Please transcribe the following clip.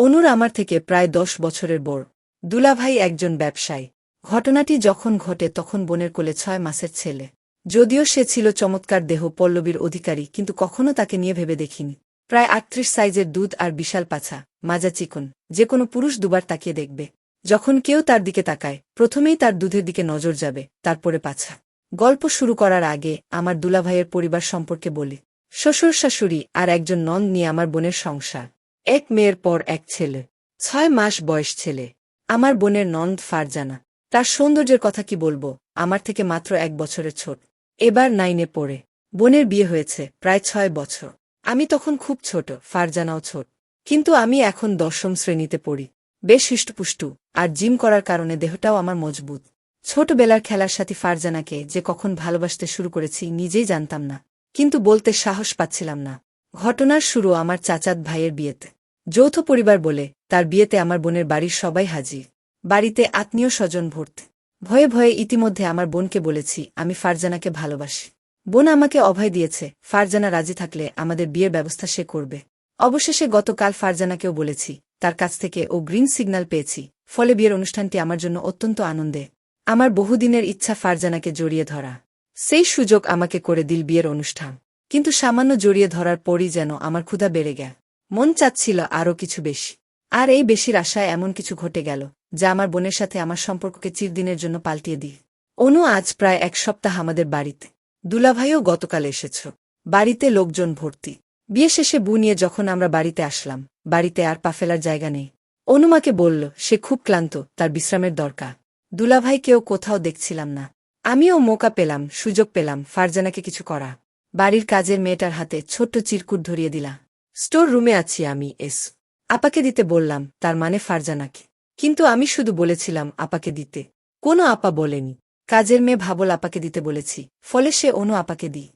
অনুর আমার থেকে প্রায় দশ বছরের বড় দুলাভাই একজন ব্যবসায়ী। ঘটনাটি যখন ঘটে তখন বোনের কোলে ছয় মাসের ছেলে। যদিও সে ছিল চমৎকার দেহ পল্লবীর অধিকারী, কিন্তু কখনো তাকে নিয়ে ভেবে দেখিনি। প্রায় আটত্রিশ সাইজের দুধ আর বিশাল পাছা, মাজা চিকন, যে কোনো পুরুষ দুবার তাকিয়ে দেখবে। যখন কেউ তার দিকে তাকায়, প্রথমেই তার দুধের দিকে নজর যাবে, তারপরে পাছা। গল্প শুরু করার আগে আমার দুলাভাইয়ের পরিবার সম্পর্কে বলি। শ্বশুর শাশুড়ি আর একজন নন নিয়ে আমার বোনের সংসার। এক মেয়ের পর এক ছেলে, ছয় মাস বয়স ছেলে। আমার বোনের নন্দ ফারজানা। তার সৌন্দর্যের কথা কি বলব? আমার থেকে মাত্র এক বছরের ছোট। এবার নাইনে পড়ে। বোনের বিয়ে হয়েছে প্রায় ছয় বছর। আমি তখন খুব ছোট, ফারজানাও ছোট। কিন্তু আমি এখন দশম শ্রেণীতে পড়ি। বেশ হৃষ্টপুষ্টু, আর জিম করার কারণে দেহটাও আমার মজবুত। ছোটবেলার খেলার সাথী ফারজানাকে যে কখন ভালোবাসতে শুরু করেছি নিজেই জানতাম না। কিন্তু বলতে সাহস পাচ্ছিলাম না। ঘটনার শুরু আমার চাচাত ভাইয়ের বিয়েতে। যৌথ পরিবার বলে তার বিয়েতে আমার বোনের বাড়ির সবাই হাজির। বাড়িতে আত্মীয় স্বজন ভর্তি। ভয়ে ভয়ে ইতিমধ্যে আমার বোনকে বলেছি, আমি ফারজানাকে ভালোবাসি। বোন আমাকে অভয় দিয়েছে, ফারজানা রাজি থাকলে আমাদের বিয়ের ব্যবস্থা সে করবে। অবশেষে গতকাল ফারজানাকেও বলেছি, তার কাছ থেকে ও গ্রিন সিগন্যাল পেয়েছি। ফলে বিয়ের অনুষ্ঠানটি আমার জন্য অত্যন্ত আনন্দে। আমার বহুদিনের ইচ্ছা ফারজানাকে জড়িয়ে ধরা। সেই সুযোগ আমাকে করে দিল বিয়ের অনুষ্ঠান। কিন্তু সামান্য জড়িয়ে ধরার পরই যেন আমার ক্ষুধা বেড়ে গেল। মন চাচ্ছিল আরও কিছু বেশি। আর এই বেশির আশায় এমন কিছু ঘটে গেল, যা আমার বোনের সাথে আমার সম্পর্ককে চিরদিনের জন্য পাল্টিয়ে দিই অনু আজ প্রায় এক সপ্তাহ আমাদের বাড়িতে। দুলাভাইও গতকাল এসেছ। বাড়িতে লোকজন ভর্তি। বিয়ে শেষে বু নিয়ে যখন আমরা বাড়িতে আসলাম, বাড়িতে আর পা ফেলার জায়গা নেই। অনুমাকে বলল, সে খুব ক্লান্ত, তার বিশ্রামের দরকার। দুলাভাইকেও কোথাও দেখছিলাম না। আমিও মোকা পেলাম, সুযোগ পেলাম, ফারজানাকে কিছু করা। বাড়ির কাজের মেয়েটার হাতে ছোট্ট চিরকুট ধরিয়ে দিলা। স্টোর রুমে আছি আমি, এস। আপাকে দিতে বললাম, তার মানে ফারজানাকে। কিন্তু আমি শুধু বলেছিলাম, আপাকে দিতে। কোনো আপা বলেনি। কাজের মেয়ে ভাবল আপাকে দিতে বলেছি, ফলে সে অনু আপাকে দিই।